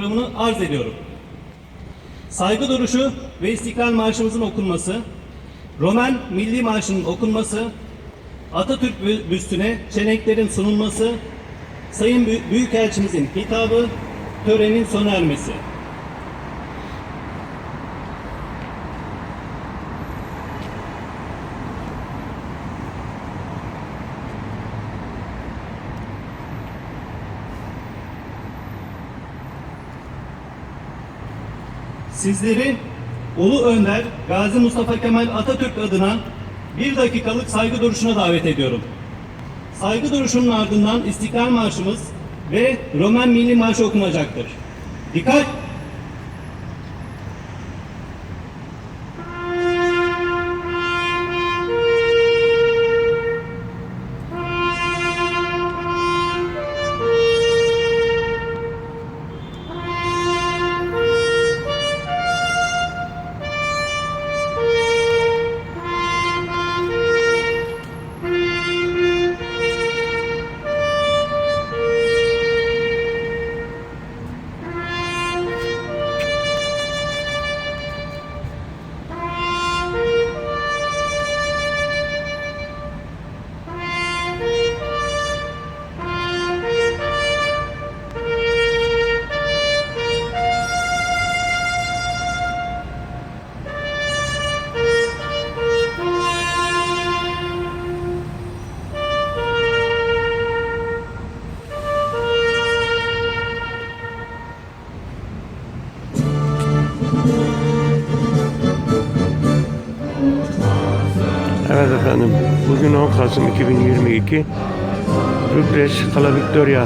programını arz ediyorum. Saygı duruşu ve İstiklal Marşımızın okunması, Roman Milli Marşı'nın okunması, Atatürk bü- büstüne çelenklerin sunulması, Sayın Bü- Büyükelçimizin hitabı, törenin sona ermesi. Sizleri Ulu Önder Gazi Mustafa Kemal Atatürk adına bir dakikalık saygı duruşuna davet ediyorum. Saygı duruşunun ardından İstiklal Marşımız ve Roman Milli Marşı okunacaktır. Dikkat! Evet efendim, bugün 10 Kasım 2022 Bükreş Kala Victoria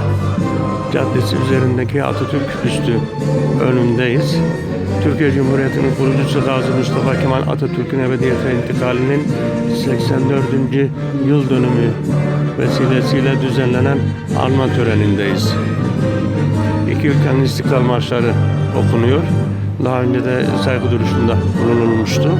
Caddesi üzerindeki Atatürk Üstü önündeyiz. Türkiye Cumhuriyeti'nin kurucusu Gazi Mustafa Kemal Atatürk'ün ebediyete intikalinin 84. yıl dönümü vesilesiyle düzenlenen anma törenindeyiz. İki ülkenin istiklal marşları okunuyor. Daha önce de saygı duruşunda bulunulmuştu.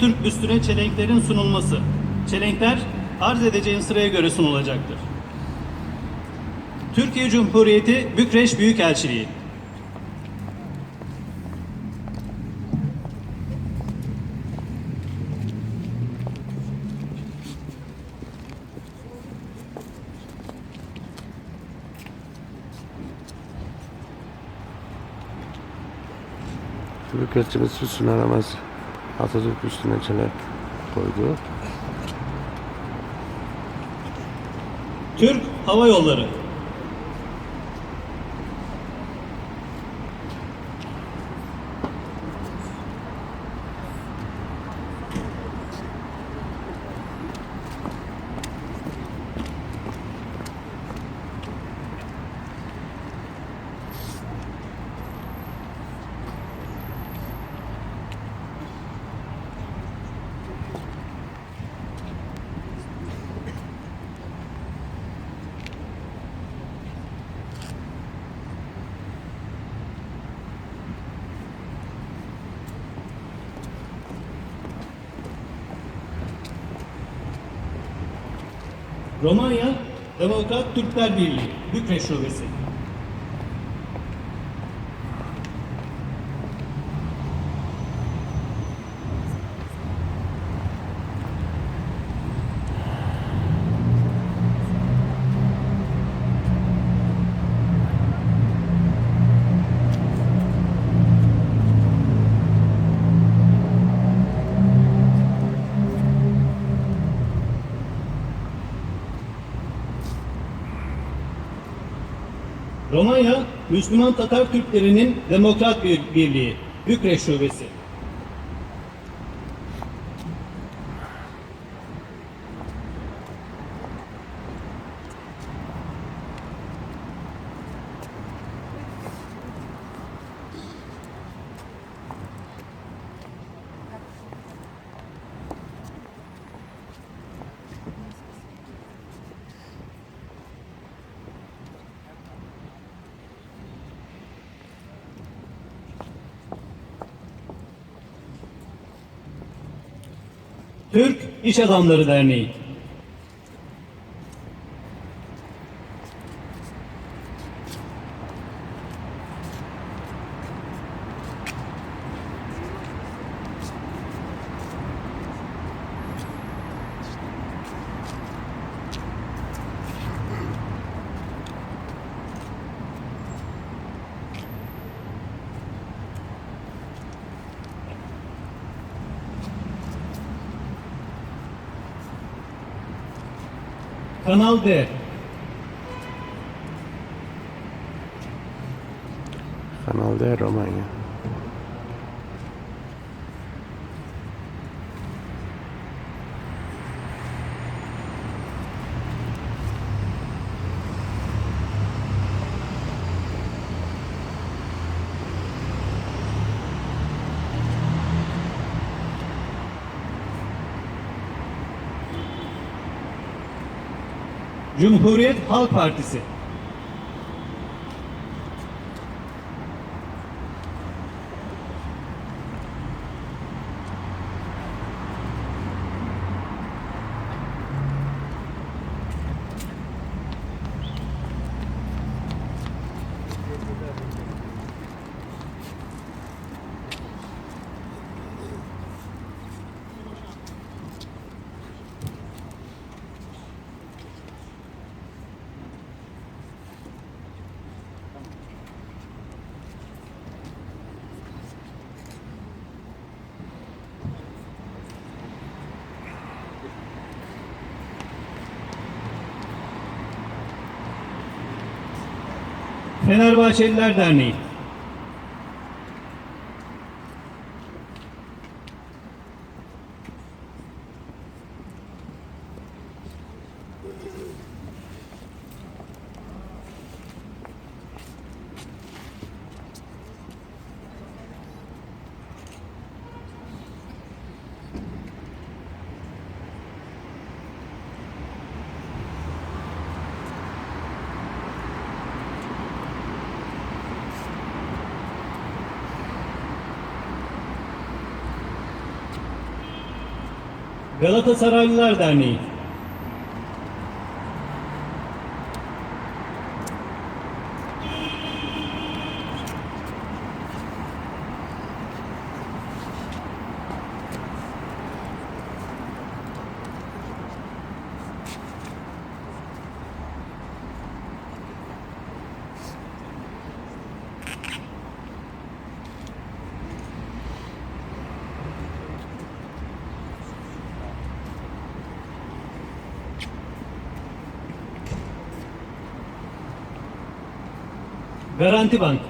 Atatürk büstüne çelenklerin sunulması. Çelenkler arz edeceğim sıraya göre sunulacaktır. Türkiye Cumhuriyeti Bükreş Büyükelçiliği. Büyükelçimiz Füsun Aramaz Atatürk üstüne çelenk koydu. Türk Hava Yolları. Romanya Demokrat Türkler Birliği Bükreş Şubesi Romanya Müslüman Tatar Türklerinin Demokrat Bir- Birliği Bükreş Şubesi Türk İş Adamları Derneği Kanal D Kanal D Romanya. Cumhuriyet Halk Partisi Fenerbahçeliler Derneği Galatasaraylılar Derneği Garanti Bank.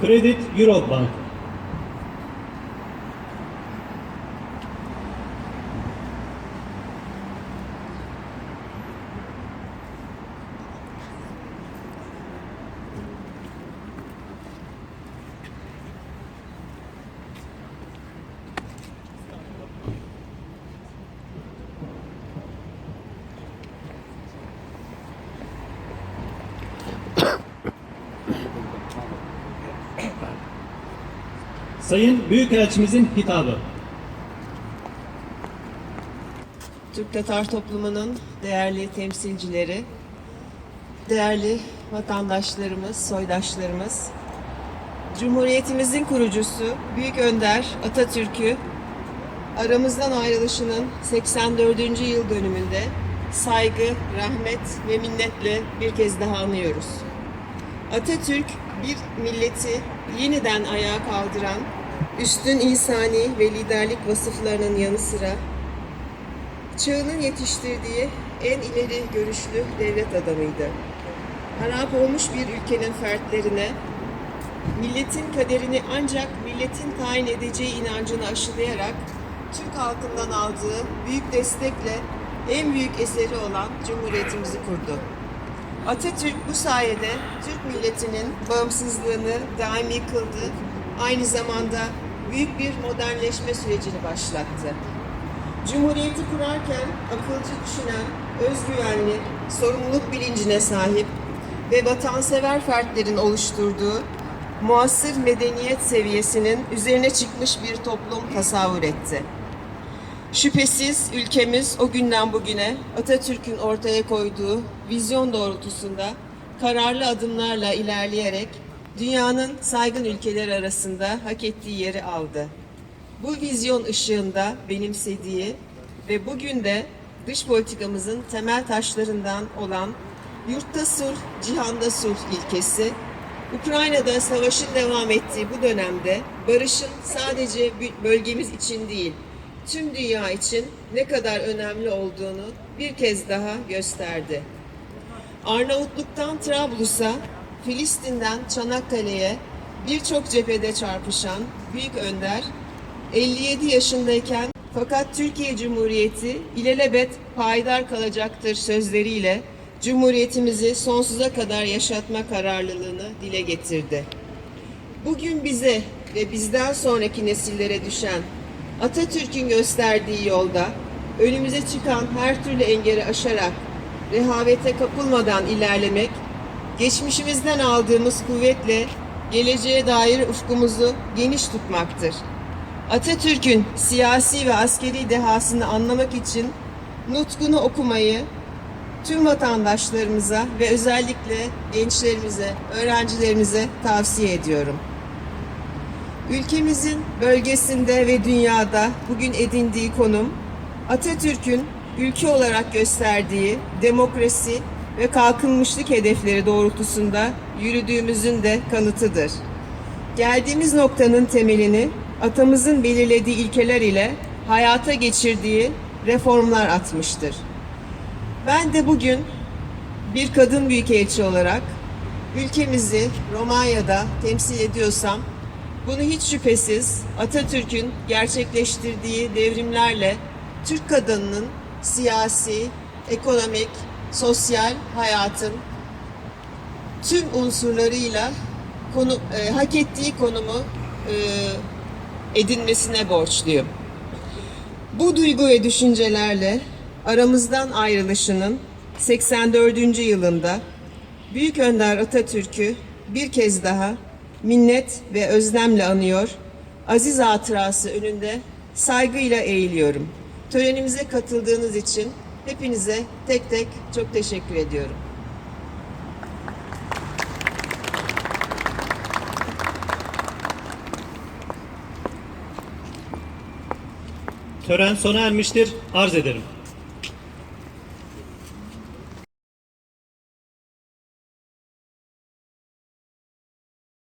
Credit Europe Sayın Büyükelçimizin hitabı. Türk Tatar toplumunun değerli temsilcileri, değerli vatandaşlarımız, soydaşlarımız, Cumhuriyetimizin kurucusu Büyük Önder Atatürk'ü aramızdan ayrılışının 84. yıl dönümünde saygı, rahmet ve minnetle bir kez daha anıyoruz. Atatürk bir milleti yeniden ayağa kaldıran, üstün insani ve liderlik vasıflarının yanı sıra çağının yetiştirdiği en ileri görüşlü devlet adamıydı. Harap olmuş bir ülkenin fertlerine milletin kaderini ancak milletin tayin edeceği inancını aşılayarak Türk halkından aldığı büyük destekle en büyük eseri olan Cumhuriyetimizi kurdu. Atatürk bu sayede Türk milletinin bağımsızlığını daimi kıldı. Aynı zamanda büyük bir modernleşme sürecini başlattı. Cumhuriyeti kurarken akılcı düşünen, özgüvenli, sorumluluk bilincine sahip ve vatansever fertlerin oluşturduğu muasır medeniyet seviyesinin üzerine çıkmış bir toplum tasavvur etti. Şüphesiz ülkemiz o günden bugüne Atatürk'ün ortaya koyduğu vizyon doğrultusunda kararlı adımlarla ilerleyerek dünyanın saygın ülkeleri arasında hak ettiği yeri aldı. Bu vizyon ışığında benimsediği ve bugün de dış politikamızın temel taşlarından olan yurtta sulh, cihanda sulh ilkesi, Ukrayna'da savaşın devam ettiği bu dönemde barışın sadece bölgemiz için değil, tüm dünya için ne kadar önemli olduğunu bir kez daha gösterdi. Arnavutluk'tan Trablus'a, Filistin'den Çanakkale'ye birçok cephede çarpışan Büyük Önder, 57 yaşındayken fakat Türkiye Cumhuriyeti ilelebet payidar kalacaktır sözleriyle Cumhuriyetimizi sonsuza kadar yaşatma kararlılığını dile getirdi. Bugün bize ve bizden sonraki nesillere düşen Atatürk'ün gösterdiği yolda önümüze çıkan her türlü engeli aşarak rehavete kapılmadan ilerlemek, geçmişimizden aldığımız kuvvetle geleceğe dair ufkumuzu geniş tutmaktır. Atatürk'ün siyasi ve askeri dehasını anlamak için nutkunu okumayı tüm vatandaşlarımıza ve özellikle gençlerimize, öğrencilerimize tavsiye ediyorum. Ülkemizin bölgesinde ve dünyada bugün edindiği konum Atatürk'ün ülke olarak gösterdiği demokrasi ve kalkınmışlık hedefleri doğrultusunda yürüdüğümüzün de kanıtıdır. Geldiğimiz noktanın temelini atamızın belirlediği ilkeler ile hayata geçirdiği reformlar atmıştır. Ben de bugün bir kadın büyükelçi olarak ülkemizi Romanya'da temsil ediyorsam bunu hiç şüphesiz Atatürk'ün gerçekleştirdiği devrimlerle Türk kadınının siyasi, ekonomik, sosyal hayatın tüm unsurlarıyla konu, e, hak ettiği konumu e, edinmesine borçluyum. Bu duygu ve düşüncelerle aramızdan ayrılışının 84. yılında Büyük Önder Atatürk'ü bir kez daha minnet ve özlemle anıyor, aziz hatırası önünde saygıyla eğiliyorum. Törenimize katıldığınız için hepinize tek tek çok teşekkür ediyorum. Tören sona ermiştir. Arz ederim.